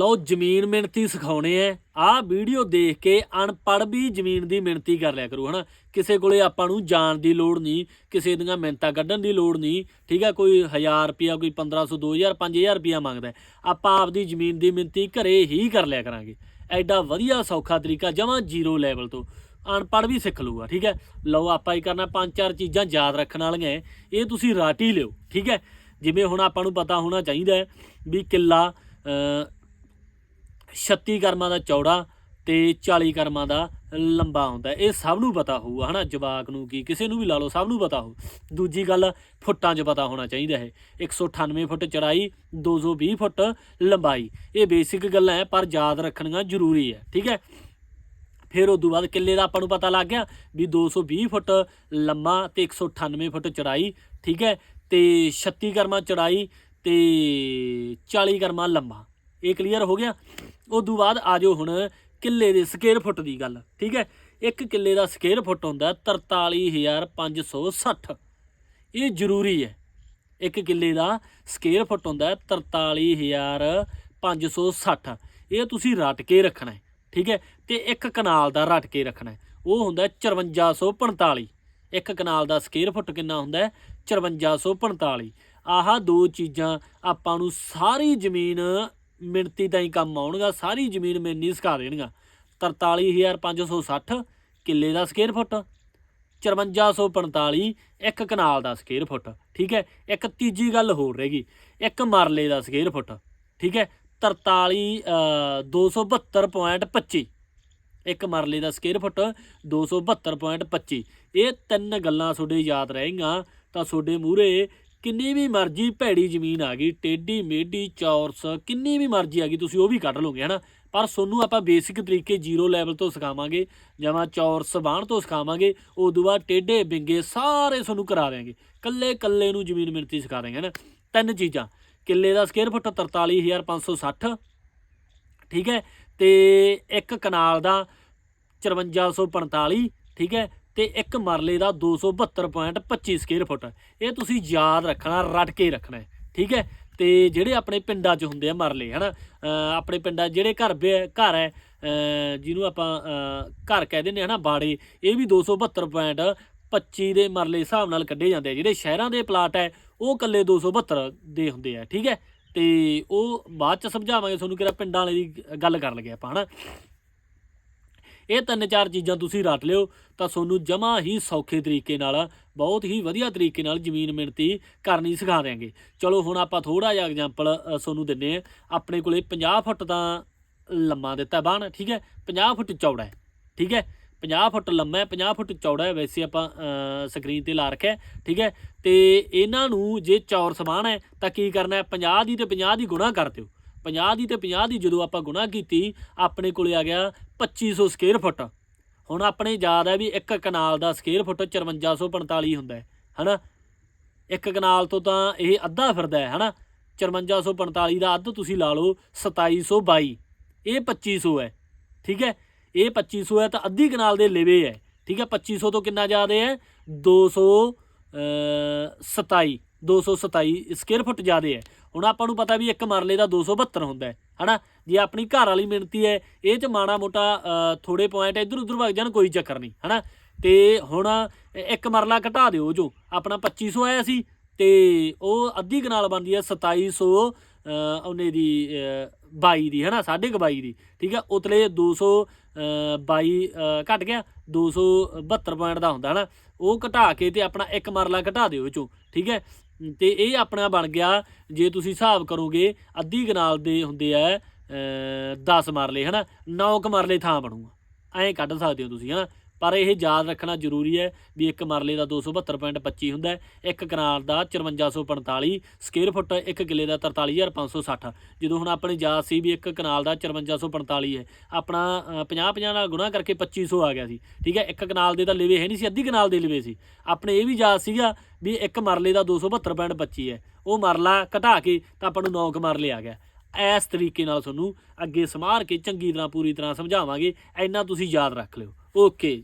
ਲਓ ਜ਼ਮੀਨ ਮਿਣਤੀ ਸਿਖਾਉਣੇ ਐ। ਆਹ ਵੀਡੀਓ ਦੇਖ ਕੇ ਅਨਪੜ੍ਹ ਵੀ ਜ਼ਮੀਨ ਦੀ ਮਿਣਤੀ ਕਰ ਲਿਆ ਕਰੂ, ਹਨਾ? ਕਿਸੇ ਕੋਲੇ ਆਪਾਂ ਨੂੰ ਜਾਣ ਦੀ ਲੋੜ ਨਹੀਂ, ਕਿਸੇ ਦੀਆਂ ਮਿਹਨਤਾਂ ਕੱਢਣ ਦੀ ਲੋੜ ਨਹੀਂ, ਠੀਕ ਹੈ ਕੋਈ 1000 ਰੁਪਿਆ ਕੋਈ 1500 2000 5000 ਰੁਪਿਆ ਮੰਗਦਾ ਆਪਾਂ ਆਪਦੀ ਜ਼ਮੀਨ ਦੀ ਮਿਣਤੀ ਘਰੇ ਹੀ ਕਰ ਲਿਆ ਕਰਾਂਗੇ। ਐਡਾ ਵਧੀਆ ਸੌਖਾ ਤਰੀਕਾ ਜਮਾਂ ਜ਼ੀਰੋ ਲੈਵਲ ਤੋਂ। ਅਨਪੜ੍ਹ ਵੀ ਸਿੱਖ ਲੂਗਾ ਠੀਕ ਹੈ ਲਓ ਆਪਾਂ ਹੀ ਕਰਨਾ ਪੰਜ ਚਾਰ ਚੀਜ਼ਾਂ ਯਾਦ ਰੱਖਣ ਵਾਲੀਆਂ ਇਹ ਤੁਸੀਂ ਰਾਟੀ ਲਿਓ, ਠੀਕ ਹੈ ਜਿਵੇਂ ਹੁਣ ਆਪਾਂ ਨੂੰ ਪਤਾ ਹੋਣਾ ਚਾਹੀਦਾ ਹੈ ਵੀ ਕਿੱਲਾ 36 ਕਰਮਾਂ ਦਾ ਚੌੜਾ ਤੇ 40 ਕਰਮਾਂ ਦਾ ਲੰਬਾ ਹੁੰਦਾ। ਇਹ ਸਭ ਨੂੰ ਪਤਾ ਹੋਊਗਾ, ਹਨਾ? ਜਵਾਕ ਨੂੰ ਕੀ, ਕਿਸੇ ਨੂੰ ਵੀ ਲਾ ਲਓ, ਸਭ ਨੂੰ ਪਤਾ ਹੋ ਦੂਜੀ ਗੱਲ, ਫੁੱਟਾਂ 'ਚ ਪਤਾ ਹੋਣਾ ਚਾਹੀਦਾ ਹੈ 198 ਫੁੱਟ ਚੜਾਈ 220 ਫੁੱਟ ਲੰਬਾਈ। ਇਹ ਬੇਸਿਕ ਗੱਲਾਂ ਹੈ ਪਰ ਯਾਦ ਰੱਖਣੀਆਂ ਜ਼ਰੂਰੀ ਹੈ ਠੀਕ ਹੈ ਫਿਰ ਉਦੋਂ ਬਾਅਦ ਕਿੱਲੇ ਦਾ ਆਪਾਂ ਨੂੰ ਪਤਾ ਲੱਗ ਗਿਆ ਵੀ 220 ਫੁੱਟ ਲੰਮਾ ਤੇ 198 ਫੁੱਟ ਚੜਾਈ, ਠੀਕ ਹੈ ਤੇ 36 ਕਰਮਾ ਚੜਾਈ ਤੇ 40 ਕਰਮਾ ਲੰਮਾ ਇਹ ਕਲੀਅਰ ਹੋ ਗਿਆ? ਉਦੋਂ ਬਾਅਦ ਆਜੋ ਹੁਣ ਕਿੱਲੇ ਦੇ ਸਕੁਅਰ ਫੁੱਟ ਦੀ ਗੱਲ, ਠੀਕ ਹੈ? ਇੱਕ ਕਿੱਲੇ ਦਾ ਸਕੁਅਰ ਫੁੱਟ ਹੁੰਦਾ 43560 ਇਹ ਜ਼ਰੂਰੀ ਹੈ। ਇੱਕ ਕਿੱਲੇ ਦਾ ਸਕੁਅਰ ਫੁੱਟ ਹੁੰਦਾ 43560 ਇਹ ਤੁਸੀਂ ਰੱਟ ਕੇ ਰੱਖਣਾ ਹੈ, ਠੀਕ ਹੈ? ਤੇ ਇੱਕ ਕਨਾਲ ਦਾ ਰੱਟ ਕੇ ਰੱਖਣਾ ਹੈ। ਉਹ ਹੁੰਦਾ 5445 ਇੱਕ ਕਨਾਲ ਦਾ ਸਕੁਅਰ ਫੁੱਟ ਕਿੰਨਾ ਹੁੰਦਾ ਹੈ? 5445 ਆਹ ਦੋ ਚੀਜ਼ਾਂ ਆਪਾਂ ਨੂੰ ਸਾਰੀ ਜ਼ਮੀਨ ਮਿਣਤੀ ਤਾਂ ਹੀ ਕੰਮ ਆਉਣਗਾ ਸਾਰੀ ਜ਼ਮੀਨ ਮੈਨੀ ਸਕਾ ਦੇਣਗਾ। 43560 ਕਿੱਲੇ ਦਾ ਸਕੁਅਰ ਫੁੱਟ 5445 ਇੱਕ ਕਨਾਲ ਦਾ ਸਕੁਅਰ ਫੁੱਟ ਠੀਕ ਹੈ? ਇੱਕ ਤੀਜੀ ਗੱਲ ਹੋਰ ਰਹੇਗੀ ਇੱਕ ਮਰਲੇ ਦਾ ਸਕੁਅਰ ਫੁੱਟ ਠੀਕ ਹੈ? 43 ਅ, 272.25 ਇੱਕ ਮਰਲੇ ਦਾ ਸਕੁਅਰ ਫੁੱਟ 272.25 ਇਹ ਤਿੰਨ ਗੱਲਾਂ ਤੁਹਾਡੇ ਯਾਦ ਰਹਿਣਗੀਆਂ ਤਾਂ ਤੁਹਾਡੇ ਮੂਹਰੇ ਕਿੰਨੀ ਵੀ ਮਰਜ਼ੀ ਭੈੜੀ ਜ਼ਮੀਨ ਆ ਗਈ, ਟੇਢੀ, ਮੇਢੀ, ਚੌਰਸ, ਕਿੰਨੀ ਵੀ ਮਰਜ਼ੀ ਆ ਗਈ, ਤੁਸੀਂ ਉਹ ਵੀ ਕੱਢ ਲਓਗੇ, ਹਨਾ? ਪਰ ਤੁਹਾਨੂੰ ਆਪਾਂ ਬੇਸਿਕ ਤਰੀਕੇ ਜ਼ੀਰੋ ਲੈਵਲ ਤੋਂ ਸਿਖਾਵਾਂਗੇ ਜਮਾ ਚੌਰਸ ਬਾਣ ਤੋਂ ਸਿਖਾਵਾਂਗੇ, ਉਦੋਂ ਬਾਅਦ ਟੇਢੇ, ਬਿੰਗੇ ਸਾਰੇ ਤੁਹਾਨੂੰ ਕਰਾ ਦੇਵਾਂਗੇ ਕੱਲੇ ਕੱਲੇ ਨੂੰ ਜ਼ਮੀਨ ਮਿਣਤੀ ਸਿਖਾ ਦੇਵਾਂਗੇ ਨਾ ਤਿੰਨ ਚੀਜ਼ਾਂ, ਕਿੱਲੇ ਦਾ ਸਕੁਅਰ ਫੁੱਟ 43560 ਠੀਕ ਹੈ? ਤੇ ਇੱਕ ਕਨਾਲ ਦਾ 5445 ਠੀਕ ਹੈ? ਤੇ ਇੱਕ ਮਰਲੇ ਦਾ 272.25 ਸਕੁਅਰ ਫੁੱਟ। ਇਹ ਤੁਸੀਂ ਯਾਦ ਰੱਖਣਾ, ਰੱਟ ਕੇ ਰੱਖਣਾ ਠੀਕ ਹੈ? ਤੇ ਜਿਹੜੇ ਆਪਣੇ ਪਿੰਡਾਂ 'ਚ ਹੁੰਦੇ ਆ ਮਰਲੇ, ਹਨਾ? ਅਹ ਆਪਣੇ ਪਿੰਡਾਂ 'ਚ ਜਿਹੜੇ ਘਰ ਬੇ- ਘਰ ਹੈ ਜਿਹਨੂੰ ਆਪਾਂ ਘਰ ਕਹਿ ਦਿੰਦੇ ਹਨਾ, ਬਾੜੇ, ਇਹ ਵੀ 272.25 ਦੇ ਮਰਲੇ ਹਿਸਾਬ ਨਾਲ ਕੱਢੇ ਜਾਂਦੇ ਆ। ਜਿਹੜੇ ਸ਼ਹਿਰਾਂ ਦੇ ਪਲਾਟ ਹੈ, ਉਹ ਕੱਲੇ 272 ਦੇ ਹੁੰਦੇ ਆ, ਠੀਕ ਹੈ? ਤੇ ਉਹ ਬਾਅਦ ਚ ਸਮਝਾਵਾਂਗੇ ਤੁਹਾਨੂੰ ਕਿਹੜਾ ਪਿੰਡਾਂ ਵਾਲੇ ਦੀ ਗੱਲ ਕਰ ਲਗੇ ਆਪਾਂ, ਹਨਾ? ਇਹ ਤਿੰਨ ਚਾਰ ਚੀਜ਼ਾਂ ਤੁਸੀਂ ਰੱਟ ਲਿਓ, ਤਾਂ ਤੁਹਾਨੂੰ ਜਮਾ ਹੀ ਸੌਖੇ ਤਰੀਕੇ ਨਾਲ, ਬਹੁਤ ਹੀ ਵਧੀਆ ਤਰੀਕੇ ਨਾਲ ਜ਼ਮੀਨ ਮਿਣਤੀ ਕਰਨੀ ਸਿਖਾ ਦਿਆਂਗੇ। ਚਲੋ ਹੁਣ ਆਪਾਂ ਥੋੜਾ ਜਿਹਾ ਐਗਜ਼ਾਮਪਲ ਤੁਹਾਨੂੰ ਦਿੰਨੇ ਆ ਆਪਣੇ ਕੋਲੇ 50 ਫੁੱਟ ਦਾ ਲੰਮਾ ਦਿੱਤਾ ਬਾਣ, ਠੀਕ ਹੈ? 50 ਫੁੱਟ ਚੌੜਾ ਹੈ, ਠੀਕ ਹੈ? 50 ਫੁੱਟ ਲੰਮਾ ਹੈ 50 ਫੁੱਟ ਚੌੜਾ ਹੈ, ਵੈਸੇ ਆਪਾਂ ਸਕਰੀਨ ਤੇ ਲਾ ਰੱਖਿਆ ਠੀਕ ਹੈ? ਤੇ ਇਹਨਾਂ ਨੂੰ ਜੇ ਚੌਰ ਸਮਾਨ ਹੈ, ਤਾਂ ਕੀ ਕਰਨਾ ਹੈ? 50 ਦੀ ਤੇ 50 ਦੀ ਗੁਣਾ ਕਰ ਦਿਓ। 50 ਦੀ ਤੇ 50 ਦੀ ਜਦੋਂ ਆਪਾਂ ਗੁਣਾ ਕੀਤੀ, ਆਪਣੇ ਕੋਲੇ ਆ ਗਿਆ 2500 ਸਕੁਅਰ ਫੁੱਟ ਹੁਣ ਆਪਣੇ ਯਾਦ ਹੈ ਵੀ ਇੱਕ ਕਨਾਲ ਦਾ ਸਕੁਅਰ ਫੁੱਟ 5445 ਹੁੰਦਾ ਹੈ, ਹਨਾ? ਇੱਕ ਕਨਾਲ ਤੋਂ ਤਾਂ ਇਹ ਅੱਧਾ ਫਿਰਦਾ ਹੈ, ਹਨਾ? 5445 ਦਾ ਅੱਧ ਤੁਸੀਂ ਲਾ ਲਓ 2722 ਇਹ 2500 ਹੈ, ਠੀਕ ਹੈ? ਇਹ 2500 ਹੈ ਤਾਂ ਅੱਧੀ ਕਨਾਲ ਦੇ ਲੇਵੇ ਹੈ, ਠੀਕ ਹੈ? 2500 ਤੋਂ ਕਿੰਨਾ ਜ਼ਿਆਦਾ ਹੈ? 227 227 ਸਕੁਅਰ ਫੁੱਟ ਜ਼ਿਆਦਾ ਹੈ। ਹੁਣ ਆਪਾਂ ਨੂੰ ਪਤਾ ਵੀ ਇੱਕ ਮਰਲੇ ਦਾ 272 ਹੁੰਦਾ ਹੈ ਹਨਾ? ਜੇ ਆਪਣੀ ਘਰ ਵਾਲੀ ਮਿਣਤੀ ਹੈ ਇਹ ਚ ਮਾੜਾ ਮੋਟਾ ਅ, ਥੋੜੇ ਪੁਆਇੰਟ ਇੱਧਰ ਉੱਧਰ ਵਗ ਜਾਣ ਕੋਈ ਚੱਕਰ ਨਹੀਂ ਹਨਾ? ਤੇ ਹੁਣ ਇੱਕ ਮਰਲਾ ਘਟਾ ਦਿਓ ਜੋ ਆਪਣਾ 2500 ਆਇਆ ਸੀ ਤੇ ਉਹ ਅੱਧੀ ਕਨਾਲ ਬਣਦੀ ਹੈ 2700 ਅ, ਉਹਨੇ ਦੀ ਅ, 22 ਦੀ ਹਨਾ ਸਾਢੇ ਕੁ 22 ਦੀ ਠੀਕ ਹੈ ਉਤਲੇ 200 ਅ, 22 ਅ, ਘਟ ਗਿਆ 272 ਪੁਆਇੰਟ ਦਾ ਹੁੰਦਾ ਹਨਾ? ਉਹ ਘਟਾ ਕੇ ਤੇ ਆਪਣਾ ਇੱਕ ਮਰਲਾ ਘਟਾ ਦਿਓ ਇਹ ਚੋਂ ਠੀਕ ਹੈ? ਤੇ ਇਹ ਆਪਣਾ ਬਣ ਗਿਆ ਜੇ ਤੁਸੀਂ ਹਿਸਾਬ ਕਰੋਗੇ ਅੱਧੀ ਕਨਾਲ ਦੇ ਹੁੰਦੇ ਆ 10 ਮਰਲੇ ਹਨਾ? 9 ਕ ਮਰਲੇ ਥਾਂ ਬਣੂਗਾ। ਐਂ ਕੱਢ ਸਕਦੇ ਹੋ ਤੁਸੀਂ ਹਨਾ? ਪਰ ਇਹ ਯਾਦ ਰੱਖਣਾ ਜ਼ਰੂਰੀ ਹੈ ਵੀ ਇੱਕ ਮਰਲੇ ਦਾ 272.25 ਹੁੰਦਾ ਹੈ, ਇੱਕ ਕਨਾਲ ਦਾ 5445 ਸਕੁਅਰ ਫੁੱਟ ਇੱਕ ਕਿੱਲੇ ਦਾ 43560 ਜਦੋਂ ਹੁਣ ਆਪਣੀ ਯਾਦ ਸੀ ਵੀ ਇੱਕ ਕਨਾਲ ਦਾ 5445 ਹੈ, ਆਪਣਾ 50 50 ਨਾਲ ਗੁਣਾ ਕਰਕੇ 2500 ਆ ਗਿਆ ਸੀ, ਠੀਕ ਹੈ? ਇੱਕ ਕਨਾਲ ਦੇ ਤਾਂ ਲਿਵੇ ਹੈ ਨਹੀਂ ਸੀ, ਅੱਧੀ ਕਨਾਲ ਦੇ ਲਿਵੇ ਸੀ। ਆਪਣੇ ਇਹ ਵੀ ਯਾਦ ਸੀਗਾ ਵੀ ਇੱਕ ਮਰਲੇ ਦਾ 272.25 ਹੈ। ਉਹ ਮਰਲਾ ਘਟਾ ਕੇ ਤਾਂ ਆਪਾਂ ਨੂੰ 9 ਕ ਮਰਲੇ ਆ ਗਿਆ। ਇਸ ਤਰੀਕੇ ਨਾਲ ਤੁਹਾਨੂੰ ਅੱਗੇ ਸਮਾਰ ਕੇ ਚੰਗੀ ਤਰ੍ਹਾਂ, ਪੂਰੀ ਤਰ੍ਹਾਂ ਸਮਝਾਵਾਂਗੇ। ਇੰਨਾ ਤੁਸੀਂ ਯਾਦ ਰੱਖ ਲਿਓ। ਓਕੇ